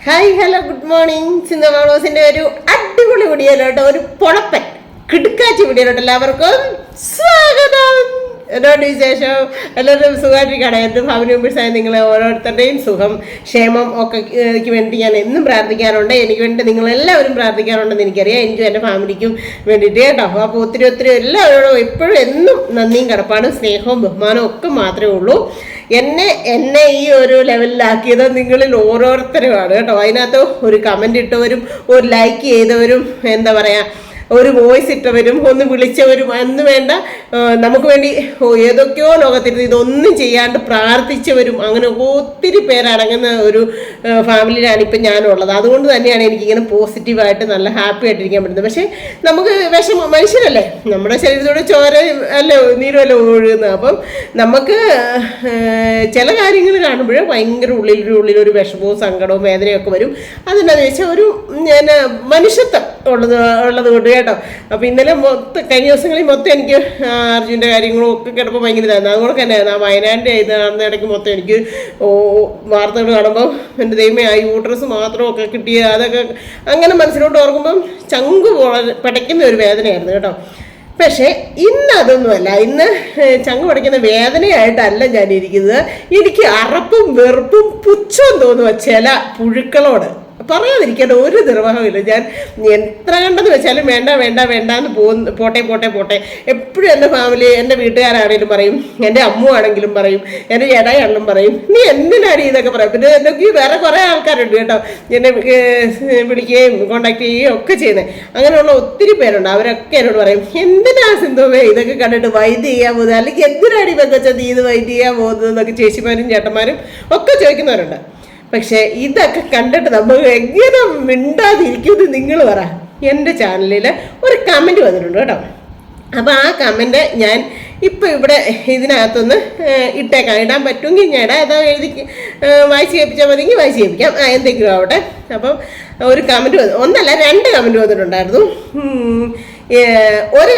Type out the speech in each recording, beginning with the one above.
Hi hello good morning ചിന്തമാണോസിന്റെ ഒരു അടിപൊളി വീഡിയോയിലോട്ടോ ഒരു പൊളപ്പൻ കിടുക്കാച്ചി വീഡിയോയിലോട്ടോ എല്ലാവർക്കും സ്വാഗതം. എന്നോട് വിശേഷം എല്ലാവരും സുഖമായിട്ടിരിക്കുകയാണ്. ഫാമിലി മെമ്പേഴ്സായ നിങ്ങളെ ഓരോരുത്തരുടെയും സുഖം ക്ഷേമം ഒക്കെ എനിക്ക് വേണ്ടി ഞാൻ എന്നും പ്രാർത്ഥിക്കാറുണ്ട്. എനിക്ക് വേണ്ടി നിങ്ങളെല്ലാവരും പ്രാർത്ഥിക്കാറുണ്ടെന്ന് എനിക്കറിയാം. എനിക്കും എന്റെ ഫാമിലിക്കും വേണ്ടിയിട്ട് കേട്ടോ. അപ്പോൾ ഒത്തിരി ഒത്തിരി എല്ലാവരോടും എപ്പോഴും എന്നും നന്ദിയും കടപ്പാടും സ്നേഹവും ബഹുമാനവും ഒക്കെ മാത്രമേ ഉള്ളൂ. എന്നെ എന്നെ ഈ ഒരു ലെവലിലാക്കിയത് നിങ്ങളിൽ ഓരോരുത്തരുമാണ് കേട്ടോ. അതിനകത്ത് ഒരു കമന്റ് ഇട്ടവരും ഒരു ലൈക്ക് ചെയ്തവരും എന്താ പറയുക ഒരു വോയിസ് ഇട്ടവരും ഒന്ന് വിളിച്ചവരും എന്ന് വേണ്ട നമുക്ക് വേണ്ടി ഏതൊക്കെയോ ലോകത്തിരുന്ന് ഇതൊന്നും ചെയ്യാണ്ട് പ്രാർത്ഥിച്ചവരും അങ്ങനെ ഒത്തിരി പേരടങ്ങുന്ന ഒരു ഫാമിലിയിലാണ് ഇപ്പം ഞാനുള്ളത്. അതുകൊണ്ട് തന്നെയാണ് എനിക്കിങ്ങനെ പോസിറ്റീവായിട്ട് നല്ല ഹാപ്പി ആയിട്ടിരിക്കാൻ പറ്റുന്നത്. പക്ഷേ നമുക്ക് വിഷമം മനുഷ്യരല്ലേ? നമ്മുടെ ശരീരത്തോടെ ചോര അല്ലേ നീരുമല്ലേ ഒഴുകുന്നത്? അപ്പം നമുക്ക് ചില കാര്യങ്ങൾ കാണുമ്പോൾ ഭയങ്കര ഉള്ളിലൊരു ഉള്ളിലൊരു വിഷമവും സങ്കടവും വേദനയൊക്കെ വരും. അതെന്താണെന്ന് വെച്ചാൽ ഒരു ഞാൻ മനുഷ്യത്വം. ഉള്ളത് ഉള്ളത് കൊണ്ട് കേട്ടോ. അപ്പോൾ ഇന്നലെ മൊത്തം കഴിഞ്ഞ ദിവസങ്ങളിൽ മൊത്തം എനിക്ക് അർജുന്റെ കാര്യങ്ങളും ഒക്കെ കേട്ടപ്പോൾ ഭയങ്കര ഇതായിരുന്നു. അതുകൊണ്ട് തന്നെ ആ വയനാടിന്റെ ഇത് നടന്ന ഇടയ്ക്ക് മൊത്തം എനിക്ക് വാർത്തകൾ കാണുമ്പോൾ എന്റെ ദൈവമേ ആ യൂട്രസ് മാത്രമൊക്കെ കിട്ടിയ അതൊക്കെ അങ്ങനെ മനസ്സിലോട്ട് ഓർക്കുമ്പം ചങ്ക് പടയ്ക്കുന്ന ഒരു വേദനയായിരുന്നു കേട്ടോ. പക്ഷേ ഇന്ന് അതൊന്നുമല്ല. ഇന്ന് ചങ്ങു പഠിക്കുന്ന വേദനയായിട്ടല്ല ഞാൻ ഇരിക്കുന്നത് എനിക്ക് അറപ്പും വെറുപ്പും പുച്ഛവും തോന്നുക ചില പുഴുക്കളോട്. പറയാതിരിക്കേണ്ട ഒരു നിർവാഹമില്ല ഞാൻ എത്ര കണ്ടെന്ന് വെച്ചാലും വേണ്ട വേണ്ട വേണ്ട എന്ന് പോകുന്ന പോട്ടെ പോട്ടെ പോട്ടെ. എപ്പോഴും എന്റെ ഫാമിലി എന്റെ വീട്ടുകാരാണെങ്കിലും പറയും എന്റെ അമ്മു ആണെങ്കിലും പറയും എന്റെ ചേട്ടായാണെങ്കിലും പറയും നീ എന്തിനാണ് ഇതൊക്കെ പറയും? പിന്നെ എന്തൊക്കെ വേറെ കുറേ ആൾക്കാരുണ്ട് കേട്ടോ. എന്നെ വിളിക്കുകയും കോണ്ടാക്ട് ചെയ്യുകയും ഒക്കെ ചെയ്യുന്നത് അങ്ങനെയുള്ള ഒത്തിരി പേരുണ്ട്. അവരൊക്കെ എന്നോട് പറയും എന്തിനാ സിന്ധുവേ ഇതൊക്കെ കണ്ടിട്ട് വൈദ്യ ചെയ്യാൻ പോകുന്നത്? അല്ലെങ്കിൽ എന്തിനാണ് ഈ വെച്ചാൽ നീ ഇത് വൈദ്യ ചെയ്യാൻ പോകുന്നത്? എന്നൊക്കെ ചേച്ചിമാരും ചേട്ടന്മാരും ഒക്കെ ചോദിക്കുന്നവരുണ്ട്. പക്ഷേ ഇതൊക്കെ കണ്ടിട്ട് നമ്മൾ എങ്ങനെ മിണ്ടാതിരിക്കുമെന്ന് നിങ്ങൾ പറ. എന്റെ ചാനലിൽ ഒരു കമന്റ് വന്നിട്ടുണ്ട് കേട്ടോ. അപ്പോൾ ആ കമന്റ് ഞാൻ ഇപ്പോൾ ഇവിടെ ഇതിനകത്തൊന്ന് ഇട്ടേക്കാം. ഇടാൻ പറ്റുമെങ്കിൽ ഞാൻ ഇടാം. അതാ എഴുതി വായിച്ച് കേൾപ്പിച്ചാൽ മതിയെങ്കിൽ വായിച്ച് കേൾപ്പിക്കാം. ആ എന്തെങ്കിലും ആവട്ടെ. അപ്പം ഒരു കമന്റ് വന്നു ഒന്നല്ല രണ്ട് കമന്റ് വന്നിട്ടുണ്ടായിരുന്നു. ഒരു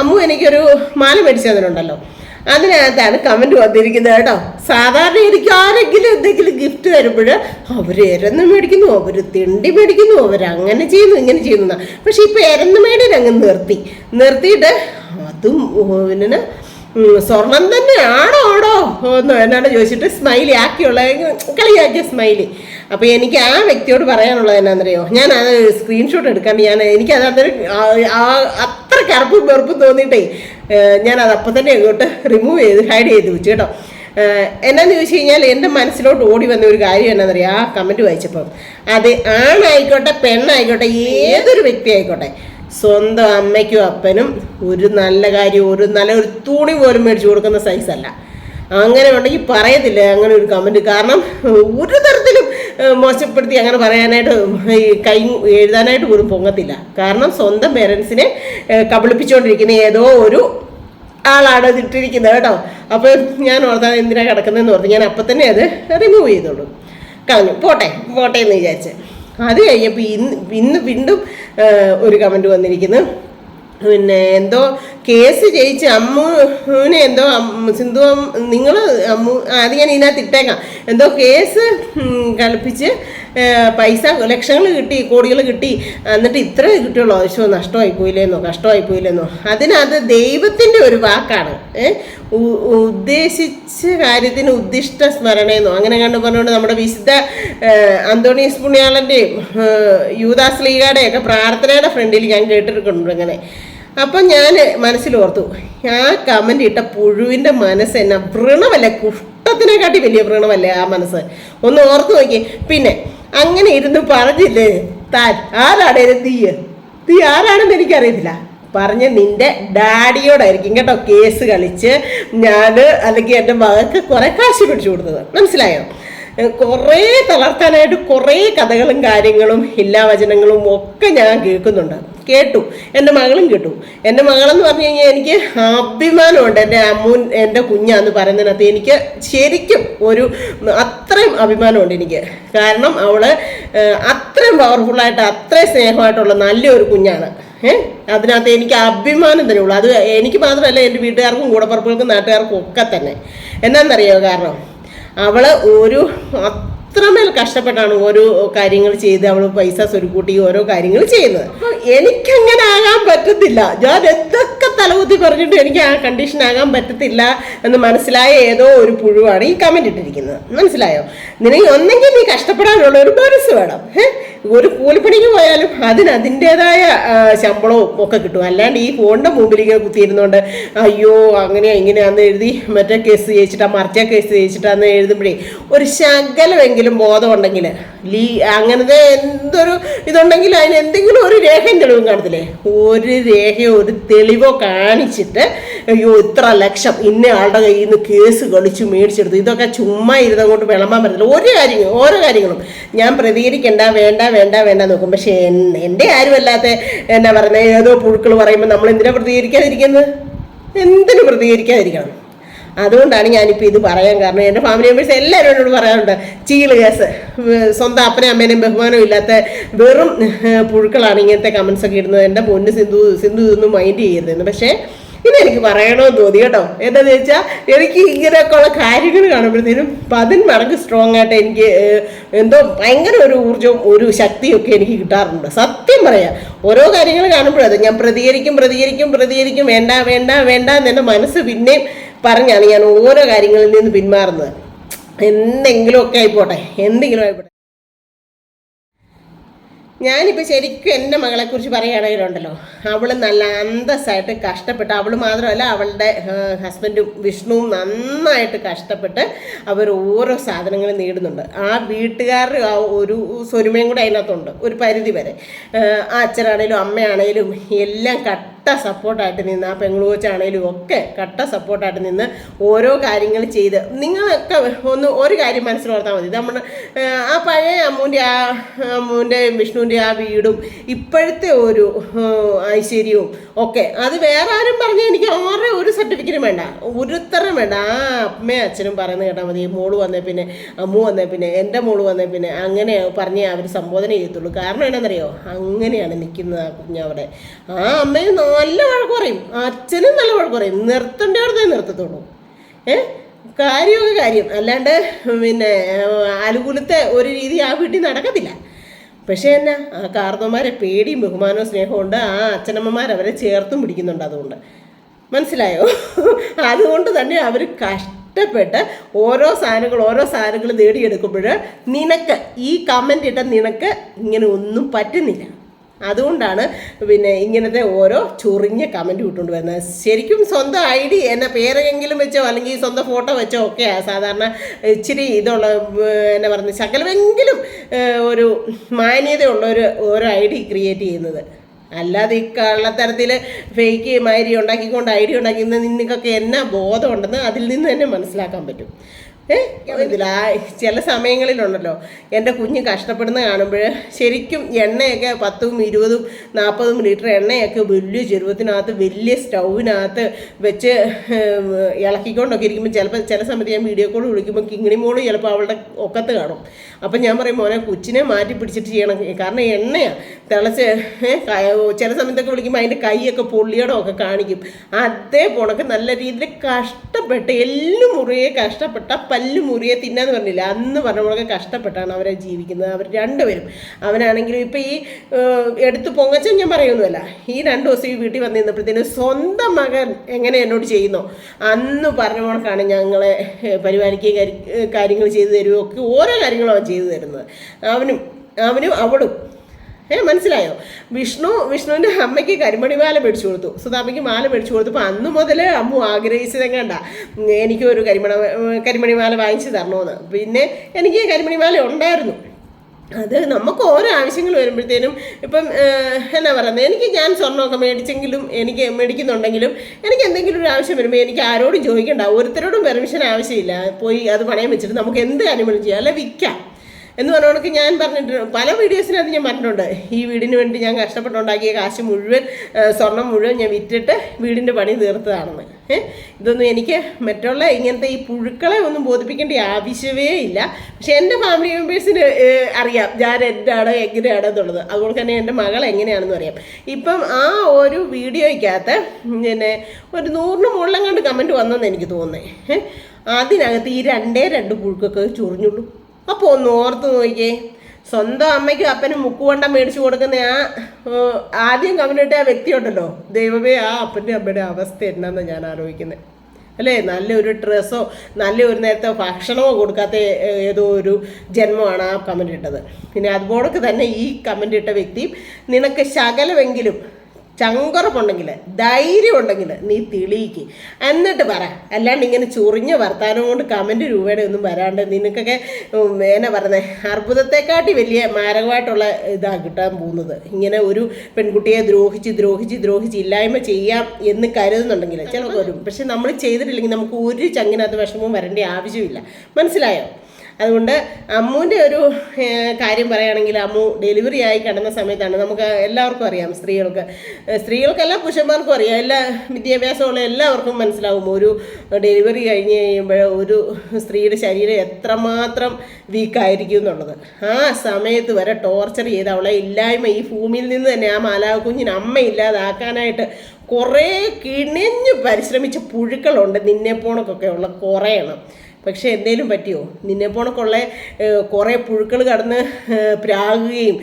അമ്മു എനിക്കൊരു മാല മേടിച്ചു തന്നിട്ടുണ്ടല്ലോ. അതിനകത്താണ് കമന്റ് വന്നിരിക്കുന്നത് കേട്ടോ. സാധാരണ എനിക്ക് ആരെങ്കിലും എന്തെങ്കിലും ഗിഫ്റ്റ് വരുമ്പോൾ അവർ എരന്ന് മേടിക്കുന്നു അവർ തിണ്ടി മേടിക്കുന്നു അവർ അങ്ങനെ ചെയ്യുന്നു ഇങ്ങനെ ചെയ്യുന്നു. പക്ഷെ ഇപ്പോൾ എരന്ന് മേടിയിൽ അങ്ങ് നിർത്തി. നിർത്തിയിട്ട് അതും പിന്നെ സ്വർണം തന്നെയാണോ ആണോ എന്ന് എന്നാണ് ചോദിച്ചിട്ട് സ്മൈലി ആക്കിയുള്ള കളിയാക്കിയ സ്മൈലി അപ്പോൾ എനിക്ക് ആ വ്യക്തിയോട് പറയാനുള്ളത് എന്നാണെന്നറിയോ? ഞാൻ അത് സ്ക്രീൻഷോട്ട് എടുക്കാണ്ട് ഞാൻ എനിക്ക് അത്ര കറുപ്പും വെറുപ്പും തോന്നിയിട്ടേ ഞാൻ അത് അപ്പം തന്നെ അങ്ങോട്ട് റിമൂവ് ചെയ്ത് ഹൈഡ് ചെയ്ത് വെച്ചു കേട്ടോ. എന്നാന്ന് ചോദിച്ചു കഴിഞ്ഞാൽ എന്റെ മനസ്സിലോട്ട് ഓടി വന്ന ഒരു കാര്യം എന്നാണെന്നറിയാം ആ കമന്റ് വായിച്ചപ്പം. അത് ആണായിക്കോട്ടെ പെണ്ണായിക്കോട്ടെ ഏതൊരു വ്യക്തി ആയിക്കോട്ടെ സ്വന്തം അമ്മയ്ക്കും അപ്പനും ഒരു നല്ല കാര്യം ഒരു നല്ല ഒരു തുണി പോലും മേടിച്ചു കൊടുക്കുന്ന സൈസല്ല അങ്ങനെ ഉണ്ടെങ്കിൽ പറയത്തില്ല അങ്ങനെ ഒരു കമന്റ് കാരണം ഒരു തരത്തിലും മോശപ്പെടുത്തി അങ്ങനെ പറയാനായിട്ട് ഈ കൈ എഴുതാനായിട്ട് പോലും പൊങ്ങത്തില്ല. കാരണം സ്വന്തം പേരൻസിനെ കബളിപ്പിച്ചുകൊണ്ടിരിക്കുന്ന ഏതോ ഒരു ആളാണ് ഇട്ടിരിക്കുന്നത് കേട്ടോ. അപ്പോൾ ഞാൻ ഓർത്താണ് എന്തിനാണ് കിടക്കുന്നതെന്ന് ഓർത്ത് ഞാൻ അപ്പം തന്നെ അത് റിമൂവ് ചെയ്തോളൂ. കളഞ്ഞു. പോട്ടെ പോട്ടെ എന്ന് വിചാരിച്ച്. അത് കഴിഞ്ഞപ്പോൾ ഇന്ന് ഇന്ന് വീണ്ടും ഒരു കമന്റ് വന്നിരിക്കുന്നു. പിന്നെ എന്തോ കേസ് ജയിച്ച് അമ്മുവിനെ എന്തോ സിന്ധു നിങ്ങൾ അമ്മു അത് ഞാൻ ഇതിനകത്ത് ഇട്ടേക്കാം. എന്തോ കേസ് കളിപ്പിച്ച് പൈസ ലക്ഷങ്ങൾ കിട്ടി കോടികൾ കിട്ടി. എന്നിട്ട് ഇത്ര കിട്ടിയുള്ളൂ. ആവശ്യം നഷ്ടമായി പോയില്ലേന്നോ കഷ്ടമായി പോയില്ലേന്നോ. അതിനത് ദൈവത്തിന്റെ ഒരു വാക്കാണ്. ഉദ്ദേശിച്ച കാര്യത്തിന് ഉദ്ദിഷ്ട സ്മരണയെന്നോ അങ്ങനെ കണ്ടു പറഞ്ഞുകൊണ്ട് നമ്മുടെ വിശുദ്ധ അന്തോണീസ് പുണ്യാളന്റെയും യൂദാസ് ലീഗയുടെയും ഒക്കെ പ്രാർത്ഥനയുടെ ഫ്രണ്ടിൽ ഞാൻ കേട്ടിട്ടുണ്ട് അങ്ങനെ അപ്പം ഞാൻ മനസ്സിലോർത്തു ആ കമന്റ് ഇട്ട പുഴുവിന്റെ മനസ്സ് എന്നാ വൃണമല്ലേ? കുഷ്ടത്തിനെക്കാട്ടി വലിയ വൃണമല്ലേ ആ മനസ്സ്? ഒന്ന് ഓർത്ത് നോക്കി പിന്നെ അങ്ങനെ ഇരുന്ന് പറഞ്ഞില്ലേ? താൻ ആരാടേലും നീ തീ? ആരാണെന്ന് എനിക്കറിയത്തില്ല. പറഞ്ഞ നിന്റെ ഡാഡിയോടായിരിക്കും കേട്ടോ കേസ് കളിച്ച് ഞാൻ അല്ലെങ്കിൽ എന്റെ മകൾക്ക് കുറെ കാശ് പിടിച്ചു കൊടുത്തത്. മനസ്സിലായോ? കുറേ തളർത്താനായിട്ട് കുറേ കഥകളും കാര്യങ്ങളും എല്ലാ വചനങ്ങളും ഒക്കെ ഞാൻ കേൾക്കുന്നുണ്ട്. കേട്ടു. എന്റെ മകളും കേട്ടു. എന്റെ മകളെന്ന് പറഞ്ഞു കഴിഞ്ഞാൽ എനിക്ക് അഭിമാനമുണ്ട്. എന്റെ അമ്മൂൻ എന്റെ കുഞ്ഞാന്ന് പറയുന്നതിനകത്ത് എനിക്ക് ശരിക്കും ഒരു അത്രയും അഭിമാനമുണ്ട് എനിക്ക്. കാരണം അവൾ അത്രയും പവർഫുള്ളായിട്ട് അത്രയും സ്നേഹമായിട്ടുള്ള നല്ലൊരു കുഞ്ഞാണ്. ഏഹ് അതിനകത്ത് എനിക്ക് അഭിമാനം തന്നെ ഉള്ളൂ. അത് എനിക്ക് മാത്രമല്ല എന്റെ വീട്ടുകാർക്കും കൂടപ്പുറപ്പുകൾക്കും നാട്ടുകാർക്കും ഒക്കെ തന്നെ. എന്താണെന്നറിയോ കാരണം? അവൾ ഒരു അത്രമേൽ കഷ്ടപ്പെട്ടാണ് ഓരോ കാര്യങ്ങൾ ചെയ്ത് അവൾ പൈസ സ്വരുക്കൂട്ടി ഓരോ കാര്യങ്ങൾ ചെയ്യുന്നത്. എനിക്കങ്ങനെ ആകാൻ പറ്റത്തില്ല. ഞാൻ എന്തൊക്കെ തലകുത്തി പറഞ്ഞിട്ട് എനിക്ക് ആ കണ്ടീഷൻ ആകാൻ പറ്റത്തില്ല എന്ന് മനസ്സിലായ ഏതോ ഒരു പുഴുവാണ് ഈ കമന്റ് ഇട്ടിരിക്കുന്നത്. മനസ്സിലായോ? നിനക്ക് ഒന്നെങ്കിൽ നീ കഷ്ടപ്പെടാനുള്ള ഒരു മനസ്സ് വേണം. ഏ? ഒരു കൂലിപ്പണിക്ക് പോയാലും അതിന് അതിന്റെതായ ശമ്പളവും ഒക്കെ കിട്ടും. അല്ലാണ്ട് ഈ ഫോണിന്റെ മുമ്പിൽ ഇങ്ങനെ കുത്തിയിരുന്നോണ്ട് അയ്യോ അങ്ങനെയാ ഇങ്ങനെയാന്ന് എഴുതി മറ്റേ കേസ് ജയിച്ചിട്ടാ മറിച്ച കേസ് ജയിച്ചിട്ടാന്ന് എഴുതുമ്പോഴേ ഒരു ശകലമെങ്കിലും ബോധം ഉണ്ടെങ്കിൽ ലീ അങ്ങനത്തെ എന്തൊരു ഇതുണ്ടെങ്കിൽ അതിന് എന്തെങ്കിലും ഒരു രേഖയും തെളിവും കാണത്തില്ലേ? ഒരു രേഖയോ ഒരു തെളിവോ കാണിച്ചിട്ട് അയ്യോ ഇത്ര ലക്ഷം ഇന്ന ആളുടെ കയ്യിൽ നിന്ന് കേസ് കളിച്ചു മേടിച്ചെടുത്തു. ഇതൊക്കെ ചുമ്മാ ഇരുന്നങ്ങോട്ട് വിളമ്പാൻ പറ്റില്ല ഒരു കാര്യങ്ങൾ ഓരോ കാര്യങ്ങളും ഞാൻ പ്രതികരിക്കേണ്ട വേണ്ട വേണ്ട വേണ്ട നോക്കും. പക്ഷെ എൻ- എന്റെ ആരുമല്ലാത്ത എന്നാ പറയുന്നത് ഏതോ പുഴുക്കൾ പറയുമ്പോൾ നമ്മൾ എന്തിനാ പ്രതികരിക്കാതിരിക്കുന്നത്? എന്തിനു പ്രതികരിക്കാതിരിക്കണം? അതുകൊണ്ടാണ് ഞാനിപ്പോൾ ഇത് പറയാൻ കാരണം. എന്റെ ഫാമിലി മെമ്പേഴ്സ് എല്ലാവരും എന്നോട് പറയാറുണ്ട് ചീൾ കേസ് സ്വന്തം അപ്പനെ അമ്മേനെയും ബഹുമാനവും ഇല്ലാത്ത വെറും പുഴുക്കളാണ് ഇങ്ങനത്തെ കമൻസ് ഒക്കെ ഇടുന്നത്. എന്റെ പൊന്ന് സിന്ധു സിന്ധു ഇതൊന്നും മൈൻഡ് ചെയ്യരുതെന്ന്. പക്ഷേ ഇതെനിക്ക് പറയണമെന്ന് തോന്നി കേട്ടോ. എന്താന്ന് വെച്ചാൽ എനിക്ക് ഇങ്ങനെയൊക്കെ ഉള്ള കാര്യങ്ങൾ കാണുമ്പോഴത്തേനും പതിന് മടങ്ങ് സ്ട്രോങ് ആയിട്ട് എനിക്ക് എന്തോ ഭയങ്കര ഒരു ഊർജവും ഒരു ശക്തിയൊക്കെ എനിക്ക് കിട്ടാറുണ്ട്. സത്യം പറയാം. ഓരോ കാര്യങ്ങൾ കാണുമ്പോഴത് ഞാൻ പ്രതികരിക്കും പ്രതികരിക്കും പ്രതികരിക്കും. വേണ്ട വേണ്ട വേണ്ട എന്നെ മനസ്സ് പിന്നെയും പറഞ്ഞാണ് ഞാൻ ഓരോ കാര്യങ്ങളിൽ നിന്ന് പിന്മാറുന്നത്. എന്തെങ്കിലുമൊക്കെ ആയിപ്പോട്ടെ. എന്തെങ്കിലും ആയിപ്പോട്ടെ. ഞാനിപ്പോൾ ശരിക്കും എന്റെ മകളെക്കുറിച്ച് പറയുകയാണെങ്കിലുണ്ടല്ലോ. അവൾ നല്ല അന്തസ്സായിട്ട് കഷ്ടപ്പെട്ട് അവൾ മാത്രമല്ല അവളുടെ ഹസ്ബൻഡും വിഷ്ണുവും നന്നായിട്ട് കഷ്ടപ്പെട്ട് അവർ ഓരോ സാധനങ്ങളും നേടുന്നുണ്ട്. ആ വീട്ടുകാരുടെ ആ ഒരു സ്വരുമയും കൂടെ അതിനകത്തുണ്ട്. ഒരു പരിധി വരെ. ആ അച്ഛനാണേലും അമ്മയാണേലും എല്ലാം കട്ട സപ്പോർട്ടായിട്ട് നിന്ന് ആ പെങ്ങളൂച്ചാണേലും ഒക്കെ കട്ട സപ്പോർട്ടായിട്ട് നിന്ന് ഓരോ കാര്യങ്ങൾ ചെയ്ത് നിങ്ങളൊക്കെ ഒന്ന് ഒരു കാര്യം മനസ്സിലോർത്താൽ മതി. നമ്മൾ ആ പഴയ അമ്മൂന്റെ ആ അമ്മൂന്റെ വിഷ്ണുവിന്റെ ആ വീടും ഇപ്പോഴത്തെ ഒരു ഐശ്വര്യവും ഒക്കെ. അത് വേറെ ആരും പറഞ്ഞാൽ എനിക്ക് ആരുടെ ഒരു സർട്ടിഫിക്കറ്റും വേണ്ട. ഒരുത്തരം വേണ്ട. ആ അമ്മയും അച്ഛനും പറയുന്നത് കേട്ടാൽ മതി. മോൾ വന്നേ പിന്നെ അമ്മു വന്നേ പിന്നെ എന്റെ മോൾ വന്നേ പിന്നെ അങ്ങനെ പറഞ്ഞേ അവർ സംബോധന ചെയ്യത്തുള്ളൂ. കാരണം എന്താണെന്നറിയോ അങ്ങനെയാണ് നിൽക്കുന്നത് ആ കുഞ്ഞവിടെ. ആ അമ്മയും നല്ല വഴക്ക് പറയും അച്ഛനും നല്ല വഴക്ക് പറയും നിർത്തേണ്ടവിടത്തേ നിർത്തത്തുള്ളൂ. ഏ? കാര്യമൊക്കെ കാര്യം. അല്ലാണ്ട് പിന്നെ അനുകൂലത്തെ ഒരു രീതി ആ വീട്ടിൽ നടക്കത്തില്ല. പക്ഷേ എന്നാ ആ കാർന്നമാരെ പേടിയും ബഹുമാനവും സ്നേഹവും ഉണ്ട്. ആ അച്ഛനമ്മമാർ അവരെ ചേർത്തും പിടിക്കുന്നുണ്ട് അതുകൊണ്ട്. മനസ്സിലായോ? അതുകൊണ്ട് തന്നെ അവർ കഷ്ടപ്പെട്ട് ഓരോ സാധനങ്ങൾ ഓരോ സാധനങ്ങൾ നേടിയെടുക്കുമ്പോൾ നിനക്ക് ഈ കമന്റ് ഇട്ട നിനക്ക് ഇങ്ങനെ ഒന്നും പറ്റുന്നില്ല. അതുകൊണ്ടാണ് പിന്നെ ഇങ്ങനത്തെ ഓരോ ചൊറിഞ്ഞ കമന്റ് വിട്ടുകൊണ്ട് വരുന്നത്. ശരിക്കും സ്വന്തം ഐ ഡി എന്നെ പേരെങ്കിലും വെച്ചോ അല്ലെങ്കിൽ സ്വന്തം ഫോട്ടോ വെച്ചോ ഒക്കെ സാധാരണ ഇച്ചിരി ഇതുള്ള എന്നെ പറയുന്നത് ശകലമെങ്കിലും ഒരു മാന്യതയുള്ള ഒരു ഓരോ ഐ ഡി ക്രിയേറ്റ് ചെയ്യുന്നത്. അല്ലാതെ ഈ കള്ളത്തരത്തിൽ ഫേക്ക് മാതിരി ഉണ്ടാക്കിക്കൊണ്ട് ഐ ഡി ഉണ്ടാക്കുന്ന നിങ്ങൾക്കൊക്കെ എന്നാ ബോധമുണ്ടെന്ന് അതിൽ നിന്ന് തന്നെ മനസ്സിലാക്കാൻ പറ്റും. ഏഹ് ഇതില്ല ചില സമയങ്ങളിലുണ്ടല്ലോ. എന്റെ കുഞ്ഞ് കഷ്ടപ്പെടുന്ന കാണുമ്പോൾ ശരിക്കും എണ്ണയൊക്കെ പത്തും ഇരുപതും നാൽപ്പതും ലിറ്റർ എണ്ണയൊക്കെ വലിയ ചെരുവത്തിനകത്ത് വലിയ സ്റ്റൗവിനകത്ത് വെച്ച് ഇളക്കിക്കൊണ്ടൊക്കെ ഇരിക്കുമ്പോൾ ചിലപ്പോൾ ചില സമയത്ത് ഞാൻ വീഡിയോ കോൾ വിളിക്കുമ്പോൾ കിങ്ങിണി മോൾ ചിലപ്പോൾ അവളുടെ ഒക്കത്ത് കാണും. അപ്പം ഞാൻ പറയും മോനെ കൊച്ചിനെ മാറ്റി പിടിച്ചിട്ട് ചെയ്യണം. കാരണം എണ്ണയാണ് തിളച്ച് ചില സമയത്തൊക്കെ വിളിക്കുമ്പോൾ അതിന്റെ കൈയൊക്കെ പൊള്ളിയടം ഒക്കെ കാണിക്കും. അതേ നല്ല രീതിയിൽ കഷ്ടപ്പെട്ട് എല്ലാം മുറിയെ കഷ്ടപ്പെട്ട പല്ല് മുറിയെ തിന്നാന്ന് പറഞ്ഞില്ല? അന്ന് പറഞ്ഞ പോലൊക്കെ കഷ്ടപ്പെട്ടാണ് അവരെ ജീവിക്കുന്നത്. അവർ രണ്ടുപേരും. അവനാണെങ്കിലും ഇപ്പം ഈ എടുത്തു പൊങ്ങച്ചൻ ഞാൻ പറയുന്നതല്ല. ഈ രണ്ട് ദിവസം ഈ വീട്ടിൽ വന്നു നിന്നപ്പോഴത്തേനും സ്വന്തം മകൻ എങ്ങനെ എന്നോട് ചെയ്യുന്നോ? അന്ന് പറഞ്ഞ കണക്കാണ് ഞങ്ങളെ പരിപാലിക്കുകയും കാര്യങ്ങൾ ചെയ്തു തരുമോ ഒക്കെ ഓരോ കാര്യങ്ങളും അവൻ ചെയ്തു തരുന്നത്. അവനും അവനും അവളും ഏ മനസ്സിലായോ? വിഷ്ണു വിഷ്ണുവിന്റെ അമ്മയ്ക്ക് കരിമണി മാല മേടിച്ചു കൊടുത്തു. സുതാമയ്ക്ക് മാല മേടിച്ചു കൊടുത്തപ്പോൾ അന്ന് മുതൽ അമ്മു ആഗ്രഹിച്ചതെങ്ങണ്ട എനിക്കൊരു കരിമണ കരിമണി മാല വാങ്ങിച്ചു തരണമെന്ന് പിന്നെ എനിക്ക് കരിമണി മാല ഉണ്ടായിരുന്നു. അത് നമുക്ക് ഓരോ ആവശ്യങ്ങൾ വരുമ്പോഴത്തേനും ഇപ്പം എന്നാ പറയുന്നത് എനിക്ക് ഞാൻ സ്വർണമൊക്കെ മേടിച്ചെങ്കിലും എനിക്ക് മേടിക്കുന്നുണ്ടെങ്കിലും എനിക്ക് എന്തെങ്കിലും ഒരു ആവശ്യം വരുമ്പോൾ എനിക്ക് ആരോടും ചോദിക്കണ്ട. ഒരുത്തരോടും പെർമിഷൻ ആവശ്യമില്ല. പോയി അത് പണയം വെച്ചിട്ട് നമുക്ക് എന്ത് കാര്യം വേണം ചെയ്യാം. അല്ലെ വിൽക്കാം. എന്ന് പറഞ്ഞവർക്ക് ഞാൻ പറഞ്ഞിട്ടുണ്ട്. പല വീഡിയോസിനകത്ത് ഞാൻ പറഞ്ഞിട്ടുണ്ട്. ഈ വീടിന് വേണ്ടി ഞാൻ കഷ്ടപ്പെട്ടുണ്ടാക്കിയ കാശ് മുഴുവൻ സ്വർണം മുഴുവൻ ഞാൻ വിറ്റിട്ട് വീടിന്റെ പണി തീർത്തതാണെന്ന്. ഇതൊന്നും എനിക്ക് മറ്റുള്ള ഇങ്ങനത്തെ ഈ പുഴുക്കളെ ഒന്നും ബോധിപ്പിക്കേണ്ട ആവശ്യമേ ഇല്ല. പക്ഷെ എന്റെ ഫാമിലി മെമ്പേഴ്സിന് അറിയാം ഞാൻ എന്താണ് എങ്ങനെയാണ് എന്നുള്ളത്. അതുപോലെ തന്നെ എന്റെ മകൾ എങ്ങനെയാണെന്ന് അറിയാം. ഇപ്പം ആ ഒരു വീഡിയോയ്ക്കകത്ത് പിന്നെ ഒരു നൂറിന് മുകളിലും കണ്ട് കമന്റ് വന്നെന്ന് എനിക്ക് തോന്നുന്നത് അതിനകത്ത് ഈ രണ്ടേ രണ്ട് പുഴുക്കൊക്കെ ചൊറിഞ്ഞുള്ളൂ. അപ്പോൾ ഒന്ന് ഓർത്ത് നോക്കിയേ. സ്വന്തം അമ്മയ്ക്കും അപ്പനും മുക്കുവണ്ടം മേടിച്ചു കൊടുക്കുന്ന ആ ആദ്യം കമന്റിട്ട ആ വ്യക്തിയുണ്ടല്ലോ. ദൈവമേ ആ അപ്പന്റെ അമ്മയുടെ അവസ്ഥ എന്നാന്ന് ഞാൻ ആലോചിക്കുന്നത് അല്ലേ? നല്ലൊരു ഡ്രസ്സോ നല്ല ഒരു നേരത്തെ ഭക്ഷണമോ കൊടുക്കാത്ത ഏതോ ഒരു ജന്മമാണ് ആ കമന്റ് ഇട്ടത് പിന്നെ അതുപോലൊക്കെ തന്നെ ഈ കമന്റ് ഇട്ട വ്യക്തിയും നിനക്ക് ശകലമെങ്കിലും ചങ്കുറപ്പുണ്ടെങ്കിൽ ധൈര്യം ഉണ്ടെങ്കിൽ നീ തെളിയിക്ക്. എന്നിട്ട് പറ അല്ലാണ്ട് ഇങ്ങനെ ചൊറിഞ്ഞ വർത്താനം കൊണ്ട് കമന്റ് രൂപയുടെ ഒന്നും വരാണ്ട് നിനക്കൊക്കെ എന്നാ പറയുന്നത് അർബുദത്തെക്കാട്ടി വലിയ മാരകമായിട്ടുള്ള ഇതാണ് കിട്ടാൻ പോകുന്നത്. ഇങ്ങനെ ഒരു പെൺകുട്ടിയെ ദ്രോഹിച്ച് ദ്രോഹിച്ച് ദ്രോഹിച്ച് ഇല്ലായ്മ ചെയ്യാം എന്ന് കരുതുന്നുണ്ടെങ്കിൽ ചിലപ്പോൾ വരും. പക്ഷെ നമ്മൾ ചെയ്തിട്ടില്ലെങ്കിൽ നമുക്ക് ഒരു ചങ്ങിനകത്ത് വിഷമവും വരേണ്ട ആവശ്യമില്ല. മനസ്സിലായോ? അതുകൊണ്ട് അമ്മുവിന്റെ ഒരു കാര്യം പറയുകയാണെങ്കിൽ അമ്മു ഡെലിവറി ആയി കിടന്ന സമയത്താണ് നമുക്ക് എല്ലാവർക്കും അറിയാം സ്ത്രീകൾക്ക്. സ്ത്രീകൾക്കെല്ലാം പുരുഷന്മാർക്കും അറിയാം. എല്ലാ വിദ്യാഭ്യാസമുള്ള എല്ലാവർക്കും മനസ്സിലാവും ഒരു ഡെലിവറി കഴിഞ്ഞ് കഴിയുമ്പോൾ ഒരു സ്ത്രീയുടെ ശരീരം എത്രമാത്രം വീക്കായിരിക്കും എന്നുള്ളത്. ആ സമയത്ത് വരെ ടോർച്ചർ ചെയ്ത് അവളെ ഇല്ലായ്മ ഈ ഭൂമിയിൽ നിന്ന് തന്നെ ആ മാലാവ് കുഞ്ഞിന് അമ്മയില്ലാതാക്കാനായിട്ട് കുറേ കിണിഞ്ഞ് പരിശ്രമിച്ച പുഴുക്കളുണ്ട് നിന്നെ പോണക്കൊക്കെ ഉള്ള എണ്ണം പക്ഷെ എന്തേലും പറ്റിയോ? നിന്നെ പോണക്കുള്ള കുറേ പുഴുക്കൾ കടന്ന് പ്രാകുകയും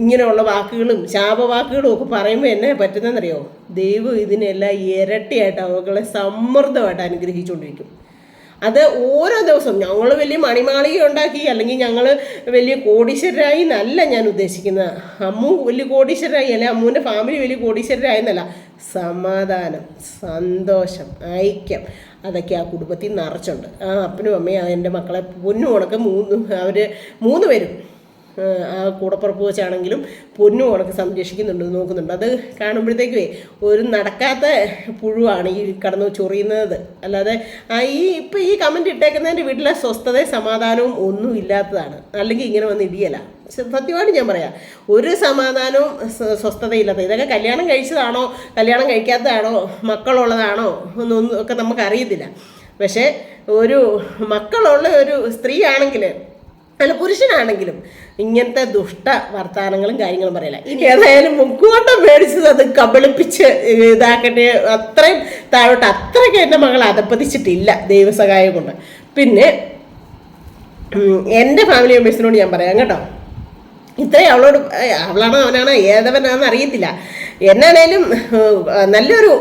ഇങ്ങനെയുള്ള വാക്കുകളും ശാപവാക്കുകളും ഒക്കെ പറയുമ്പോൾ എന്നെ പറ്റുന്നതെന്നറിയോ? ദൈവം ഇതിനെല്ലാം ഇരട്ടിയായിട്ട് അവകളെ സമ്മർദ്ദമായിട്ട് അനുഗ്രഹിച്ചുകൊണ്ടിരിക്കും. അത് ഓരോ ദിവസവും ഞങ്ങൾ വലിയ മണിമാളിക ഉണ്ടാക്കി അല്ലെങ്കിൽ ഞങ്ങൾ വലിയ കോടീശ്വരരായി എന്നല്ല ഞാൻ ഉദ്ദേശിക്കുന്നത്. അമ്മു വലിയ കോടീശ്വരരായി അല്ലെ അമ്മുവിന്റെ ഫാമിലി വലിയ കോടീശ്വരരായി എന്നല്ല. സമാധാനം സന്തോഷം ഐക്യം. അതൊക്കെ ആ കുടുംബത്തിൽ നിറച്ചുണ്ട്. ആ അപ്പനും അമ്മയും എന്റെ മക്കളെ പൊന്നു ഉണക്ക് മൂന്ന് അവർ മൂന്ന് പേരും. ആ കൂടപ്പുറപ്പ് വെച്ചാണെങ്കിലും പൊന്നു ഉണക്ക് സംരക്ഷിക്കുന്നുണ്ട് നോക്കുന്നുണ്ട്. അത് കാണുമ്പോഴത്തേക്കുവേ ഒരു നടക്കാത്ത പുഴുവാണ് ഈ കടന്നു ചൊറിയുന്നത്. അല്ലാതെ ആ ഈ ഇപ്പം ഈ കമന്റ് ഇട്ടേക്കുന്നതിന്റെ വീട്ടിലെ സ്വസ്ഥതയും സമാധാനവും ഒന്നും ഇല്ലാത്തതാണ്. അല്ലെങ്കിൽ ഇങ്ങനെ വന്ന് ഇടിയല സത്യമായിട്ട് ഞാൻ പറയാം. ഒരു സമാധാനവും സ്വ- സ്വസ്ഥതയില്ലാത്ത ഇതൊക്കെ കല്യാണം കഴിച്ചതാണോ കല്യാണം കഴിക്കാത്തതാണോ മക്കളുള്ളതാണോ എന്നൊന്നും ഒക്കെ നമുക്കറിയത്തില്ല. പക്ഷേ ഒരു മക്കളുള്ള ഒരു സ്ത്രീ ആണെങ്കിൽ അല്ല പുരുഷനാണെങ്കിലും ഇങ്ങനത്തെ ദുഷ്ട വർത്താനങ്ങളും കാര്യങ്ങളും പറയില്ല ഇനി ഏതായാലും മുക്കൂട്ടം മേടിച്ചത് അത് കബളിപ്പിച്ച് ഇതാക്കട്ടെ. അത്രയും താഴോട്ട് അത്രയ്ക്ക് എന്റെ മകൾ അതപ്പതിച്ചിട്ടില്ല ദൈവസഹായം കൊണ്ട്. പിന്നെ എന്റെ ഫാമിലി മെമ്പേഴ്സിനോട് ഞാൻ പറയാം കേട്ടോ. ഇത്രയും അവളോട് അവളാണോ അവനാണോ ഏതവനാണെന്ന് അറിയത്തില്ല. എന്നാണേലും നല്ലൊരു നല്ലൊരു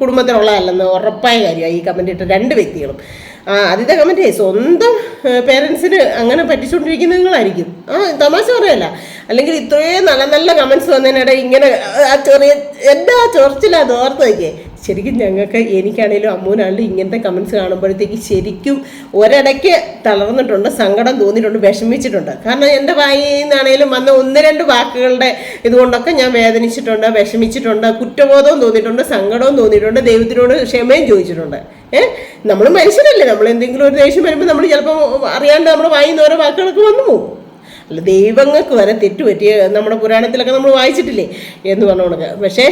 കുടുംബത്തിലുള്ളതല്ലെന്ന് ഉറപ്പായ കാര്യമാണ് ഈ കമന്റ് ഇട്ട രണ്ട് വ്യക്തികളും. ആദ്യത്തെ കമന്റ് സ്വന്തം പേരൻസിന് അങ്ങനെ പറ്റിച്ചുകൊണ്ടിരിക്കുന്ന നിങ്ങളായിരിക്കും ആ തമാശ പറയല്ല. അല്ലെങ്കിൽ ഇത്രയും നല്ല നല്ല കമൻസ് വന്നതിനിടെ ഇങ്ങനെ ആ ചെറിയ എന്താ ആ ചൊറിച്ചില്ല ഓർത്ത് വയ്ക്കേ ശരിക്കും ഞങ്ങൾക്ക് എനിക്കാണേലും അമ്മൂനാണെങ്കിലും ഇങ്ങനത്തെ കമൻസ് കാണുമ്പോഴത്തേക്ക് ശരിക്കും ഒരിടയ്ക്ക് തളർന്നിട്ടുണ്ട് സങ്കടം തോന്നിയിട്ടുണ്ട് വിഷമിച്ചിട്ടുണ്ട്. കാരണം എന്റെ വായിൽ നിന്നാണേലും വന്ന ഒന്ന് രണ്ട് വാക്കുകളുടെ ഇതുകൊണ്ടൊക്കെ ഞാൻ വേദനിച്ചിട്ടുണ്ട് വിഷമിച്ചിട്ടുണ്ട് കുറ്റബോധവും തോന്നിയിട്ടുണ്ട് സങ്കടവും തോന്നിയിട്ടുണ്ട് ദൈവത്തിനോട് ക്ഷമയും ചോദിച്ചിട്ടുണ്ട്. ഏഹ് നമ്മൾ മനുഷ്യരല്ലേ? നമ്മൾ എന്തെങ്കിലും ഒരു ദേഷ്യം വരുമ്പോൾ നമ്മൾ ചിലപ്പോൾ അറിയാണ്ട് നമ്മുടെ വായിൽ നിന്ന് ഓരോ വാക്കുകളൊക്കെ വന്നു പോകും. അല്ല ദൈവങ്ങൾക്ക് വരെ തെറ്റുപറ്റിയ നമ്മുടെ പുരാണത്തിലൊക്കെ നമ്മൾ വായിച്ചിട്ടില്ലേ എന്ന് പറഞ്ഞുകൊണ്ട് പക്ഷേ